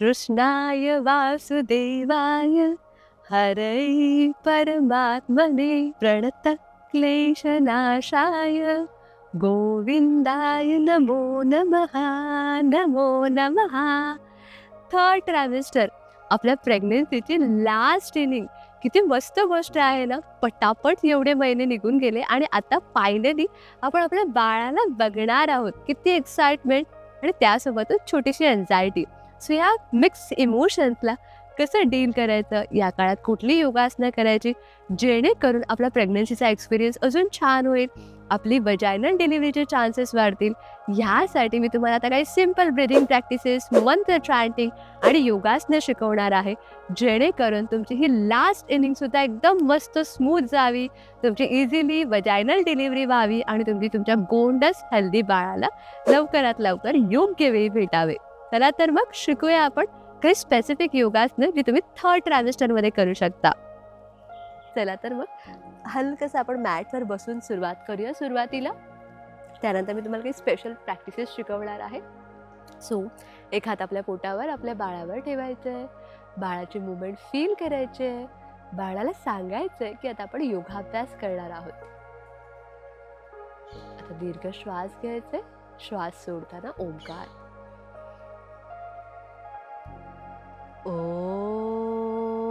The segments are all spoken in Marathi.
कृष्णाय वासुदेवाय हरै परमात्मने प्रणत क्लेशनाशाय गोविंदाय नमो नमः नमो नमः. थर्ड ट्रॅव्हिस्टर आपल्या प्रेग्नेन्सीची लास्ट इनिंग किती मस्त गोष्ट आहे ना? पटापट एवढे महिने निघून गेले आणि आता फायनली आपण आपल्या बाळाला बघणार आहोत. किती एक्साइटमेंट आणि त्यासोबतच छोटीशी एन्झायटी सो या मिक्स इमोशन्सला कसं डील करायचं? या काळात कुठली योगासनं करायची? जेणेकरून आपला प्रेग्नन्सीचा एक्सपिरियन्स अजून छान होईल आपली वजायनल डिलिव्हरीचे चान्सेस वाढतील. ह्यासाठी मी तुम्हाला आता काही सिंपल ब्रिदिंग प्रॅक्टिसेस मंत्र चॅन्टिंग आणि योगासनं शिकवणार आहे. जेणेकरून तुमची ही लास्ट इनिंगसुद्धा एकदम मस्त स्मूथ जावी तुमची इझिली वजायनल डिलिव्हरी व्हावी आणि तुमची तुमच्या गोंडस हेल्दी बाळाला लवकरात लवकर योग्य वेळी भेटावे. चला तर मग शिकूया आपण काही स्पेसिफिक योगासनं जी तुम्ही थर्ड ट्रायमिस्टरमध्ये करू शकता. चला तर मग हलकंसं आपण मॅटवर बसून सुरुवात करूया सुरुवातीला. त्यानंतर मी तुम्हाला काही स्पेशल प्रॅक्टिसेस शिकवणार आहे. सो एक हात आपल्या पोटावर आपल्या बाळावर ठेवायचं आहे बाळाची मुवमेंट फील करायची आहे बाळाला सांगायचं आहे की आता आपण योगाभ्यास करणार आहोत. आता दीर्घ श्वास घ्यायचे श्वास सोडताना ओंकार. 哦。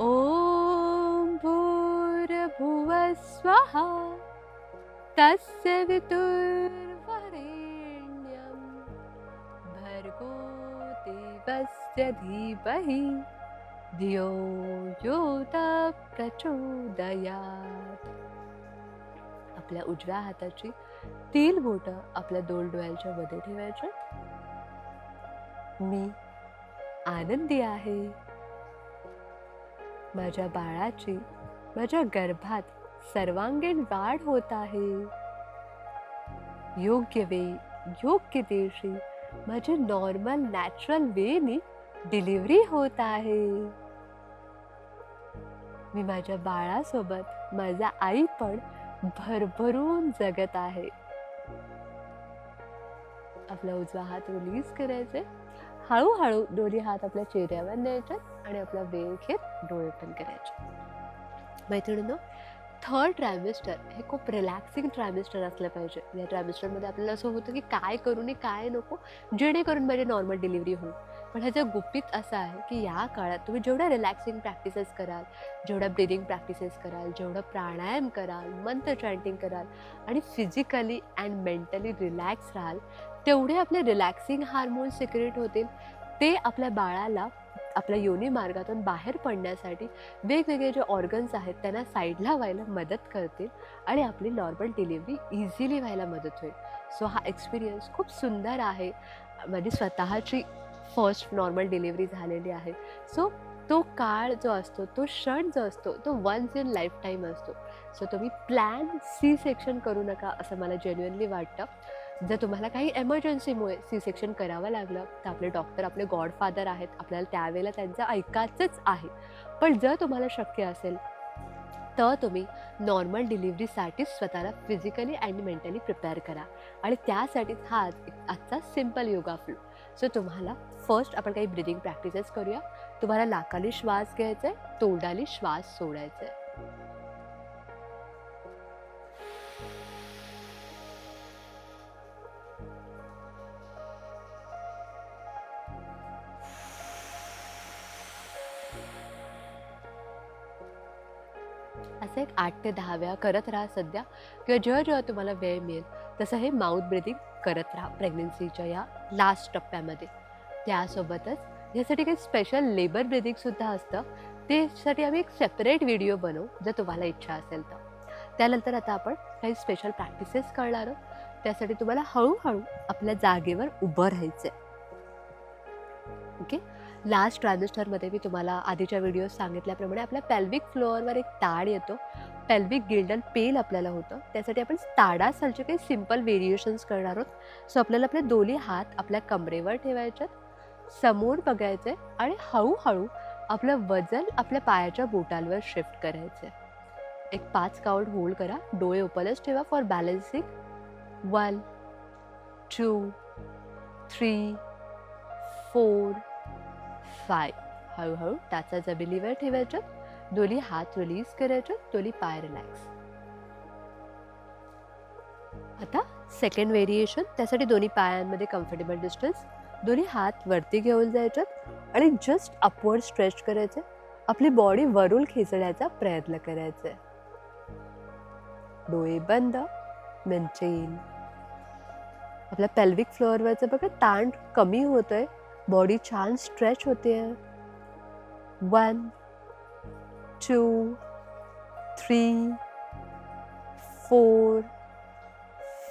ॐ भूर्भुवस्वः। तस्य वितुर्वरेण्यं भर्गो देवस्य धीमहि। धियो यो प्रचोदयात्। आपल्या उजव्या हाताची तीन बोटं आपल्या दोन डोळ्यांच्या मध्ये ठेवायच्या मी आनंदी आहे. माझ्या बाळाची माझ्या गर्भात सर्वांगीण वाढ होत आहे. योग्य वेळी योग्य दिवशी माझी नॉर्मल नॅचरल वेनी डिलिव्हरी होत आहे. मी माझ्या बाळासोबत माझा आई पण भरभरून जगत आहे. आपला उजवा हात रिलीज करायचे हळूहळू दोन्ही हात आपल्या चेहऱ्यावर न्यायचे आणि आपला वेळ घेत डोळे पण करायचे. मैत्रिणीनं थर्ड ट्रायमिस्टर हे खूप रिलॅक्सिंग ट्रायमिस्टर असलं पाहिजे. या ट्रायमिस्टरमध्ये आपल्याला असं होतं की काय करू नये काय नको जेणेकरून माझी नॉर्मल डिलिव्हरी होईल. पण ह्याचं गुपित असं आहे की या काळात तुम्ही जेवढ्या रिलॅक्सिंग प्रॅक्टिसेस कराल जेवढ्या ब्रिदिंग प्रॅक्टिसेस कराल जेवढं प्राणायाम कराल मंत्र चॅन्टिंग कराल आणि फिजिकली अँड मेंटली रिलॅक्स राहाल तेवढे आपले रिलॅक्सिंग हार्मोन सिक्रेट होतील. ते आपल्या बाळाला आपल्या योनी मार्गातून बाहेर पडण्यासाठी वेगवेगळे जे ऑर्गन्स आहेत त्यांना साईडला व्हायला मदत करतील आणि आपली नॉर्मल डिलिव्हरी इझिली व्हायला मदत होईल. सो हा एक्सपिरियन्स खूप सुंदर आहे. माझी स्वतःची फर्स्ट नॉर्मल डिलिव्हरी झालेली आहे. सो तो काळ जो असतो तो क्षण जो असतो तो वन्स इन लाईफ टाईम असतो. सो तुम्ही प्लॅन सी सेक्शन करू नका असं मला जेन्युअनली वाटतं. जर तुम्हाला काही एमर्जन्सीमुळे सी सेक्शन करावं लागलं तर आपले डॉक्टर आपले गॉडफादर आहेत आपल्याला त्यावेळेला त्यांचं ऐकायचंच आहे. पण जर तुम्हाला शक्य असेल तर तुम्ही नॉर्मल डिलिव्हरीसाठीच स्वतःला फिजिकली अँड मेंटली प्रिपेअर करा. आणि त्यासाठीच हा आज- आजचा सिंपल योगा फ्लो सो तुम्हाला फर्स्ट आपण काही ब्रिदिंग प्रॅक्टिसेस करूया. तुम्हाला लाकाली श्वास घ्यायचा आहे तोंडाली श्वास सोडायचा आहे आठ ते दहा वेळा करत राहा सध्या किंवा जेव्हा जेव्हा तुम्हाला वेळ मिळेल तसं हे माउथ ब्रिदिंग करत राहा प्रेग्नन्सीच्या या लास्ट टप्प्यामध्ये. त्यासोबतच यासाठी काही स्पेशल लेबर ब्रिदिंगसुद्धा असतं. त्यासाठी आम्ही एक सेपरेट व्हिडिओ बनवू जर तुम्हाला इच्छा असेल तर. त्यानंतर आता आपण काही स्पेशल प्रॅक्टिसेस करणार आहोत. त्यासाठी तुम्हाला हळूहळू आपल्या जागेवर उभं राहायचंय. ओके लास्ट ट्रान्झिस्टरमध्ये मी तुम्हाला आधीच्या व्हिडिओ सांगितल्याप्रमाणे आपल्या पॅल्विक फ्लोअरवर एक ताड येतो. पेल्विक गिल्डन पेल आपल्याला होतं. त्यासाठी आपण ताडासालचे काही सिंपल व्हेरिएशन्स करणार आहोत. सो आपल्याला आपले दोन्ही हात आपल्या कमरेवर ठेवायच्यात समोर बघायचे आणि हळूहळू आपलं वजन आपल्या पायाच्या बोटांवर शिफ्ट करायचे एक पाच काउंट होल्ड करा. डोळे ओपनच ठेवा for balancing one two three four five हळूहळू टाचा जमिनीवर दोन्ही हात रिलीज करायचे दोन्ही पाय रिलॅक्स आता सेकंड व्हेरिएशन त्यासाठी दोन्ही पायांमध्ये कम्फर्टेबल डिस्टन्स दोन्ही हात वरती घेऊन जायच्यात आणि जस्ट अपवर्ड स्ट्रेच करायचे. आपली बॉडी वरून खेचण्याचा प्रयत्न करायचे. डोळे बंद मेंटेन आपल्या पेल्विक फ्लोअरवरचं बघा ताण कमी होतोय. बॉडी छान स्ट्रेच होते one two three four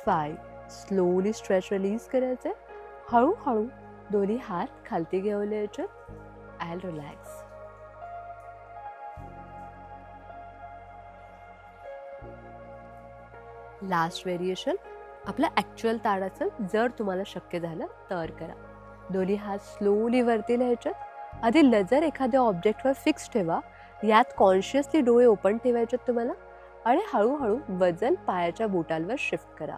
five slowly stretch release करायचे हळूहळू दोन्ही हात खालती घेऊन यायचे अँड रिलॅक्स लास्ट व्हेरिएशन आपलं ॲक्च्युअल ताडाचं जर तुम्हाला शक्य झालं तर करा. दोन्ही हात स्लोली वरती लिहायच्यात आधी नजर एखाद्या ऑब्जेक्टवर फिक्स ठेवा. यात कॉन्शियसली डोळे ओपन ठेवायचे तुम्हाला? आणि हळूहळू वजन पायाच्या बोटांवर शिफ्ट करा.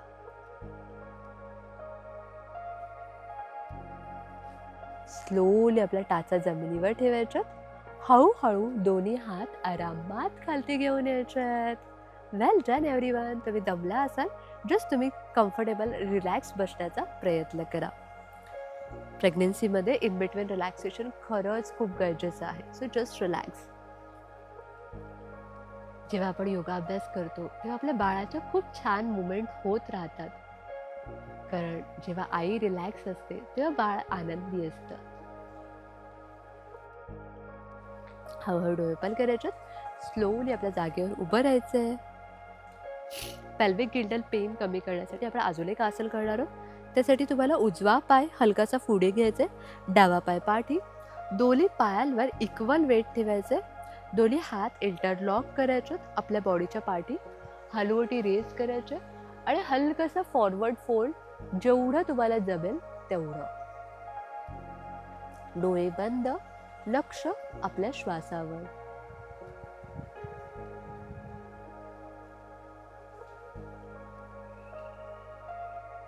स्लोली आपल्या टाचा जमिनीवर ठेवायच्यात हळूहळू दोन्ही हात आरामात खालती घेऊन यायच्यात वेल डन एव्हरी वन तुम्ही दमला असाल जस्ट तुम्ही कम्फर्टेबल रिलॅक्स बसण्याचा प्रयत्न करा. प्रेग्नेन्सीमध्ये इन बिटवीन रिलॅक्सेशन खरंच खूप गरजेचं आहे. सो जस्ट रिलॅक्स जेव्हा आपण योगाभ्यास करतो तेव्हा आपल्या बाळाच्या खूप छान मुवमेंट होत राहतात. कारण जेव्हा आई रिलॅक्स असते तेव्हा बाळ आनंदी असतं. हळूहळू डोळे पण करायच्यात. स्लोली आपल्या जागेवर उभं राहायचं आहे पेल्विक गिल्डल पेन कमी करण्यासाठी आपण अजून एक आसन करणार आहोत. त्यासाठी तुम्हाला उजवा पाय हलकासा पुढे घ्यायचे डावा पाय पाठी. दोन्ही पायांवर इक्वल वेट ठेवायचे दोन्ही हात इंटरलॉक करायचे आपल्या बॉडीच्या पाठी. हलवटी रेस करायचे आणि हलकसं फॉरवर्ड फोल्ड जेवढं तुम्हाला जमेल तेवढं. डोळे बंद लक्ष आपल्या श्वासावर.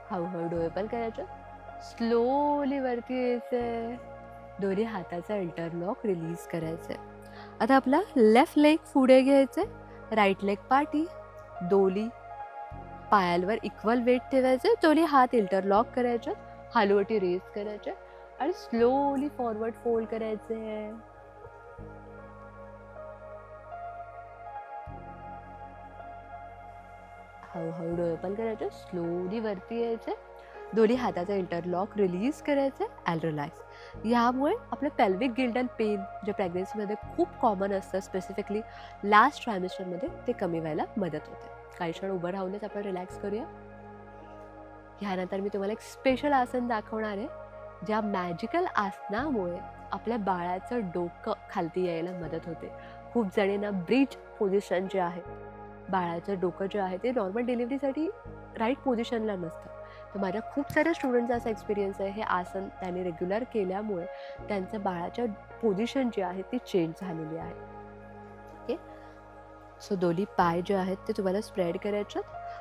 हळूहळू डोळे पण करायचे. स्लोली वरती यायचंय दोन्ही हाताचा इंटरलॉक रिलीज करायचंय आता आपला लेफ्ट लेग पुढे घ्यायचे राईट लेग पाठी. दोली. पायांवर इक्वल वेट ठेवायचे दोन्ही हात इंटरलॉक करायचे. हालवटी रेस करायचे. आणि स्लोली फॉरवर्ड फोल्ड करायचे. हळूहळू डोळे पण करायचे. स्लोली वरती यायचे. दोन्ही हाताचा इंटरलॉक रिलीज करायचं अँड रिलॅक्स यामुळे आपलं पेल्विक गिल्डन पेन जे प्रेग्नेन्सीमध्ये खूप कॉमन असतं स्पेसिफिकली लास्ट ट्रायमिस्टरमध्ये ते कमी व्हायला मदत होते. काही क्षण उभं राहूनच आपण रिलॅक्स करूया. ह्यानंतर मी तुम्हाला एक स्पेशल आसन दाखवणार आहे ज्या मॅजिकल आसनामुळे आपल्या बाळाचं डोकं खालती यायला मदत होते. खूप जणींना ब्रिज पोझिशन जे आहे बाळाचं डोकं जे आहे ते नॉर्मल डिलिव्हरीसाठी राईट पोझिशनला नसतं. तर माझ्या खूप साऱ्या स्टुडंटचा असा एक्सपिरियन्स आहे. हे आसन त्यांनी रेग्युलर केल्यामुळे त्यांचं बाळाच्या पोझिशन जी आहे ती चेंज झालेली आहे. ओके सो दोन्ही पाय जे आहेत ते तुम्हाला स्प्रेड करायचे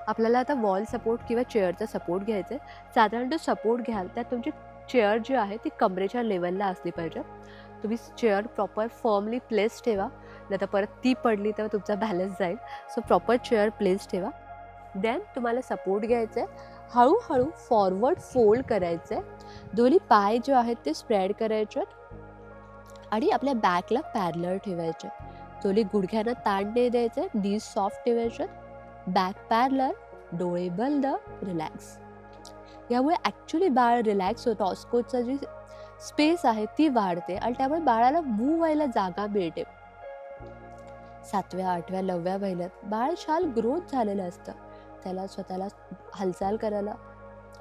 आपल्याला आता वॉल सपोर्ट किंवा चेअरचा सपोर्ट घ्यायचा आहे. साधारण जो सपोर्ट घ्याल त्यात तुमची चेअर जी आहे ती कमरेच्या लेवलला असली पाहिजे. तुम्ही चेअर प्रॉपर फर्मली प्लेस ठेवा. नाही तर परत ती पडली तर तुमचा बॅलन्स जाईल. सो प्रॉपर चेअर प्लेस ठेवा. देन तुम्हाला सपोर्ट घ्यायचा आहे. हळूहळू फॉरवर्ड फोल्ड करायचं आहे दोन्ही पाय जे आहेत ते स्प्रेड करायचे आहेत आणि आपल्या बॅकला पॅरलर ठेवायचे दोन्ही गुडघ्यांना ताण नाही द्यायचे नीज सॉफ्ट ठेवायचे बॅक पॅरलर डोळे बंद रिलॅक्स यामुळे ॲक्च्युली बाळ रिलॅक्स होतं. ऑस्कोटचा जी स्पेस आहे ती वाढते आणि त्यामुळे बाळाला मूव व्हायला जागा मिळते. सातव्या आठव्या नवव्या महिन्यात बाळ छान ग्रोथ झालेलं असतं. त्याला स्वतःला हालचाल करायला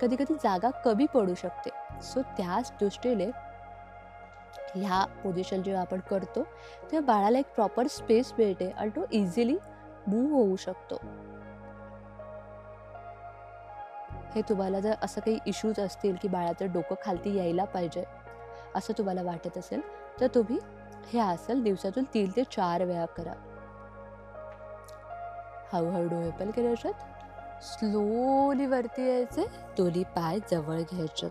कधी कधी जागा कमी पडू शकते. सो त्याच दृष्टीने ह्या पोझिशन जेव्हा आपण करतो तेव्हा बाळाला एक प्रॉपर स्पेस मिळते आणि तो इझिली मूव्ह होऊ शकतो. हे तुम्हाला जर असं काही इश्यूज असतील की बाळाचं डोकं खालती यायला पाहिजे असं तुम्हाला वाटत असेल तर तुम्ही हे असेल दिवसातून तीन ते चार वेळा करा. हळूहळू डोळे पण करायच्यात स्लोली वरती यायचे. दोन्ही पाय जवळ घ्यायचे.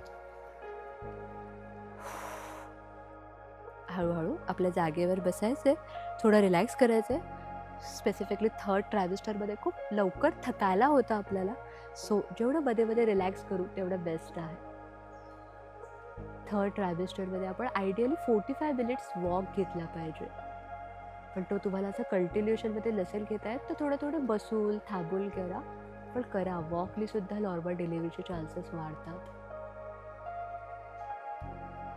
हळूहळू आपल्या जागेवर बसायचे. थोडं रिलॅक्स करायचं. स्पेसिफिकली थर्ड ट्रॅव्हिस्टरमध्ये खूप लवकर थकायला होतं आपल्याला. सो जेवढं मध्ये मध्ये रिलॅक्स करू तेवढं बेस्ट आहे. थर्ड ट्रॅव्हिस्टरमध्ये आपण ideally forty five minutes walk घेतला पाहिजे. पण तो तुम्हाला असं कंटिन्युएशनमध्ये नसेल घेता येत तर थोडं थोडं बसून थांबून करा. पण करा वॉकलीसुद्धा नॉर्मल डिलिव्हरीचे चान्सेस वाढतात.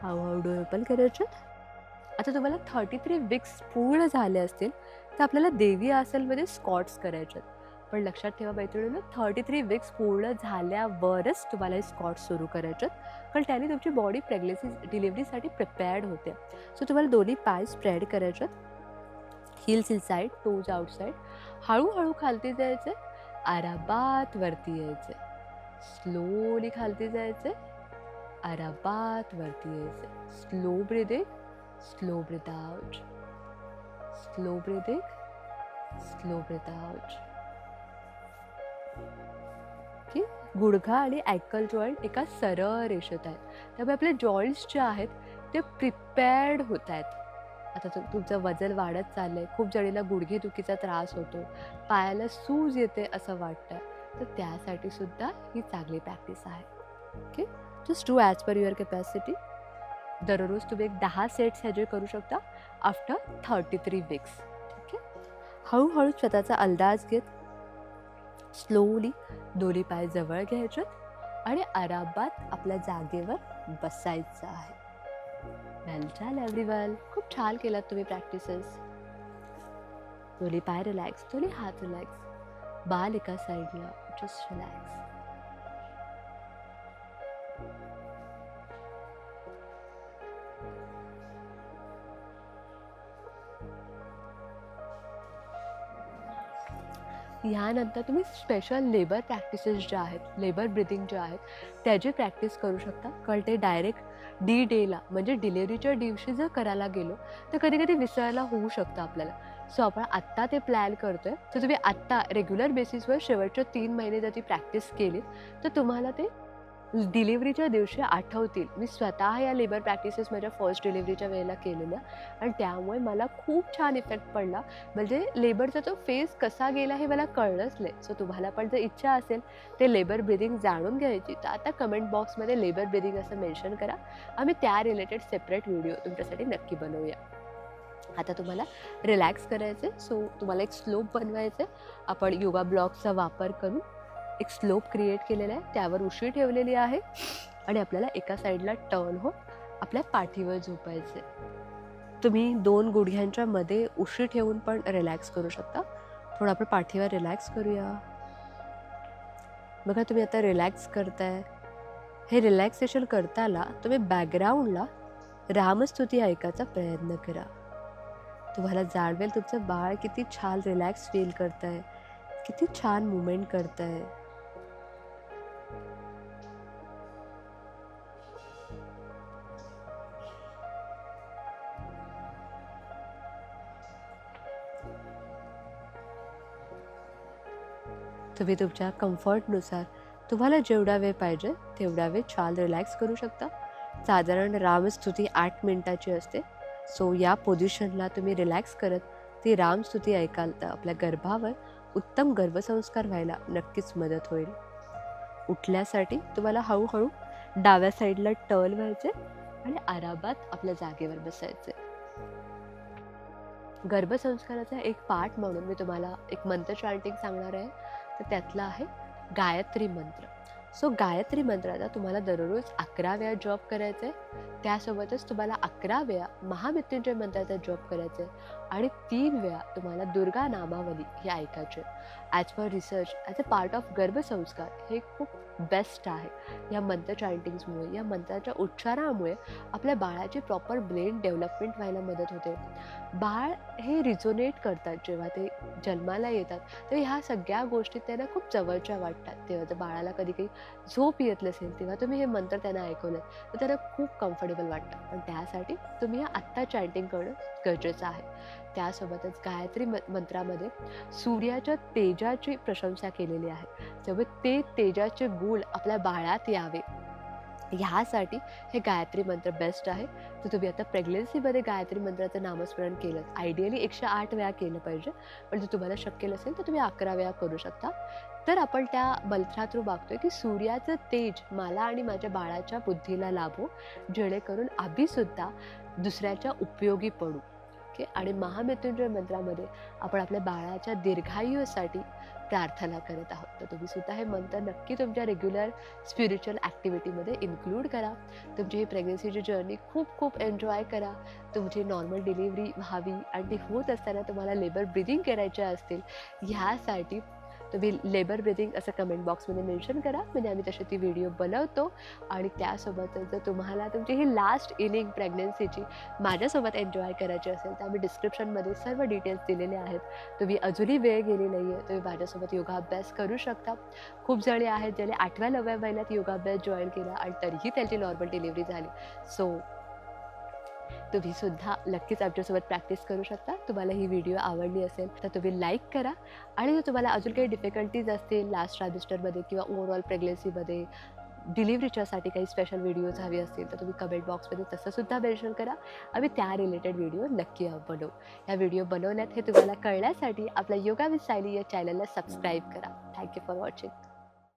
हळूहळू डोळे पण करायचे आता तुम्हाला थर्टी थ्री विक्स पूर्ण झाले असतील तर आपल्याला देवी आसनमध्ये स्कॉट्स करायच्यात पण लक्षात ठेवा मैत्रिणीनं थर्टी थ्री विक्स पूर्ण झाल्यावरच तुम्हाला हे स्कॉट्स सुरू करायच्यात कारण त्याने तुमची बॉडी प्रेग्नन्सी डिलिव्हरीसाठी प्रिपेअर्ड होते. सो तुम्हाला दोन्ही पाय स्प्रेड करायच्यात heels inside toes outside हळूहळू खालती जायचे आराबात वरती यायचे स्लोली खालती जायचे आराबात वरती यायचे slow breathing slow breathe out slow breathing slow breathe out की गुडघा आणि ॲकल जॉईंट एका सरळ रेषेत आहेत. त्यामुळे आपले जॉईंट्स जे आहेत ते प्रिपेअर्ड होत आहेत. आता तु तुमचं वजन वाढत चाललं आहे खूप जणीला गुडघेदुखीचा त्रास होतो. पायाला सूज येते असं वाटतं. तर त्यासाठी सुद्धा ही चांगली प्रॅक्टिस आहे. Okay just do as per your capacity दररोज तुम्ही एक दहा सेट्स ह्याचे करू शकता आफ्टर थर्टी थ्री विक्स ठीक आहे हळूहळू स्वतःचा अंदाज घेत स्लोली दोन्ही पाय जवळ घ्यायचे आणि आरामात आपल्या जागेवर बसायचं आहे. वेल छान एव्हरीवन खूप छान केलात तुम्ही प्रॅक्टिसेस दोन्ही पाय रिलॅक्स दोन्ही हात रिलॅक्स बाल एका साईडला जस्ट रिलॅक्स ह्यानंतर तुम्ही स्पेशल लेबर प्रॅक्टिसेस ज्या आहेत लेबर ब्रिदिंग ज्या आहेत त्याची प्रॅक्टिस करू शकता. कारण ते डायरेक्ट डी डेला म्हणजे डिलेवरीच्या दिवशी जर करायला गेलो तर कधी कधी विसरायला होऊ शकतं आपल्याला. सो आपण आत्ता ते प्लॅन आहे तर तुम्ही आत्ता रेग्युलर बेसिसवर शेवटच्या तीन महिने जर ती प्रॅक्टिस केली तर तुम्हाला ते डिलिव्हरीच्या दिवशी आठवतील. मी स्वतः या लेबर प्रॅक्टिसेस माझ्या फर्स्ट डिलिव्हरीच्या वेळेला केलेल्या आणि त्यामुळे मला खूप छान इफेक्ट पडला. म्हणजे लेबरचा तो फेस कसा गेला हे मला कळलंच नाही. सो तुम्हाला पण जर इच्छा असेल ते लेबर ब्रिदिंग जाणून घ्यायची तर आता कमेंट बॉक्समध्ये लेबर ब्रिदिंग असं मेन्शन करा. आम्ही त्या रिलेटेड सेपरेट व्हिडिओ तुमच्यासाठी नक्की बनवूया. आता तुम्हाला रिलॅक्स करायचं सो तुम्हाला एक स्लोप बनवायचं आपण योगा ब्लॉकचा वापर करून एक स्लोप क्रिएट केलेला आहे त्यावर उशी ठेवलेली आहे आणि आपल्याला एका साईडला टर्न होत आपल्या पाठीवर झोपायचे तुम्ही दोन गुडघ्यांच्या मध्ये उशी ठेवून पण रिलॅक्स करू शकता. थोडं आपण पाठीवर रिलॅक्स करूया. बघा तुम्ही आता रिलॅक्स करताय. हे रिलॅक्सेशन करताना तुम्ही बॅकग्राऊंडला रामस्तुती ऐकायचा प्रयत्न करा. तुम्हाला जाणवेल तुमचं बाळ किती छान रिलॅक्स फील करत आहे किती छान मुवमेंट करत आहे तुम्ही तुमच्या कम्फर्टनुसार तुम्हाला जेवढा वेळ पाहिजे तेवढा वेळ छान रिलॅक्स करू शकता. साधारण रामस्तुती आठ मिनिटाची असते. सो या पोझिशनला तुम्ही रिलॅक्स करत ती रामस्तुती ऐकाल तर आपल्या गर्भावर उत्तम गर्भसंस्कार व्हायला नक्कीच मदत होईल. उठल्यासाठी तुम्हाला हळूहळू डाव्या साईडला टर्न व्हायचे आणि आरामात आपल्या जागेवर बसायचे. गर्भसंस्काराचा एक पार्ट म्हणून मी तुम्हाला एक मंत्र चार्टिंग सांगणार आहे. तर त्यातला आहे गायत्री मंत्र. सो गायत्री मंत्राचा तुम्हाला दररोज अकरा वेळा जॉब करायचा आहे. त्यासोबतच तुम्हाला अकरा वेळा महामृत्युंजय मंत्राचा जॉब करायचा आहे. आणि तीन वेळा तुम्हाला दुर्गा नामावली हे ऐकायचे as per research as a part of गर्भसंस्कार हे खूप बेस्ट आहे. या मंत्र चॅन्टिंग्समुळे या मंत्राच्या उच्चारामुळे आपल्या बाळाची प्रॉपर ब्रेन डेव्हलपमेंट व्हायला मदत होते. बाळ हे रिझोनेट करतात जेव्हा ते जन्माला येतात तर ह्या सगळ्या गोष्टी त्यांना खूप जवळच्या वाटतात. तेव्हा जर बाळाला कधी काही झोप येत नसेल तेव्हा तुम्ही हे मंत्र त्यांना ऐकवलं तर त्यांना खूप कम्फर्टेबल वाटतं. पण त्यासाठी तुम्ही हे आत्ता चॅन्टिंग करणं गरजेचं आहे. त्यासोबतच गायत्री म मंत्रामध्ये सूर्याच्या तेजाची प्रशंसा केलेली आहे. त्यामुळे ते तेजाचे गुण आपल्या बाळात यावे. ह्यासाठी हे गायत्री मंत्र बेस्ट आहे. तर तुम्ही आता प्रेग्नन्सीमध्ये गायत्री मंत्राचं नामस्मरण केलं. आयडियली एकशे आठ वेळा केलं पाहिजे. पण जर तुम्हाला शक्य नसेल तर तुम्ही अकरा वेळा करू शकता. तर आपण त्या मंत्रा थ्रू बघतोय की सूर्याचं तेज मला आणि माझ्या बाळाच्या बुद्धीला लाभो. जेणेकरून आम्हीसुद्धा दुसऱ्याच्या उपयोगी पडू. ओके? आणि महामृत्युंजय मंत्रामध्ये आपण आपल्या बाळाच्या दीर्घायुसाठी प्रार्थना करत आहोत. तर तुम्ही सुद्धा हे मंत्र नक्की तुमच्या रेग्युलर स्पिरिच्युअल ॲक्टिव्हिटीमध्ये इन्क्लूड करा. तुमची ही प्रेग्नन्सीची जर्नी खूप खूप एन्जॉय करा. तुमची नॉर्मल डिलिव्हरी व्हावी. आणि ती होत असताना तुम्हाला लेबर ब्रिदिंग करायच्या असतील ह्यासाठी तुम्ही लेबर ब्रिदिंग असं कमेंट बॉक्समध्ये मेन्शन करा. म्हणजे आम्ही तशी ती व्हिडिओ बनवतो. आणि त्यासोबतच जर तुम्हाला तुमची ही लास्ट इनिंग प्रेग्नन्सीची माझ्यासोबत एन्जॉय करायची असेल तर आम्ही डिस्क्रिप्शनमध्ये सर्व डिटेल्स दिलेले आहेत. तुम्ही अजूनही वेळ गेली नाही आहे तुम्ही माझ्यासोबत योगाभ्यास करू शकता. खूप जणी आहेत ज्याने आठव्या नवव्या महिन्यात योगाभ्यास जॉईन केला आणि तरीही त्यांची नॉर्मल डिलिव्हरी झाली. सो तुम्ही सुद्धा नक्कीच आमच्यासोबत प्रॅक्टिस करू शकता. तुम्हाला ही व्हिडिओ आवडली असेल तर तुम्ही लाईक करा. आणि जर तुम्हाला अजून काही डिफिकल्टीज असतील लास्ट ट्रायमिस्टरमध्ये किंवा ओव्हरऑल प्रेग्नन्सीमध्ये डिलिव्हरीच्यासाठी काही स्पेशल व्हिडिओज हवे असतील तर तुम्ही कमेंट बॉक्समध्ये तसंसुद्धा मेन्शन करा. आम्ही त्या रिलेटेड व्हिडिओ नक्की बनवू. ह्या व्हिडिओ बनवण्यात हे तुम्हाला कळण्यासाठी आपल्या योगा विथ सायली या चॅनलला सबस्क्राईब करा. Thank you for watching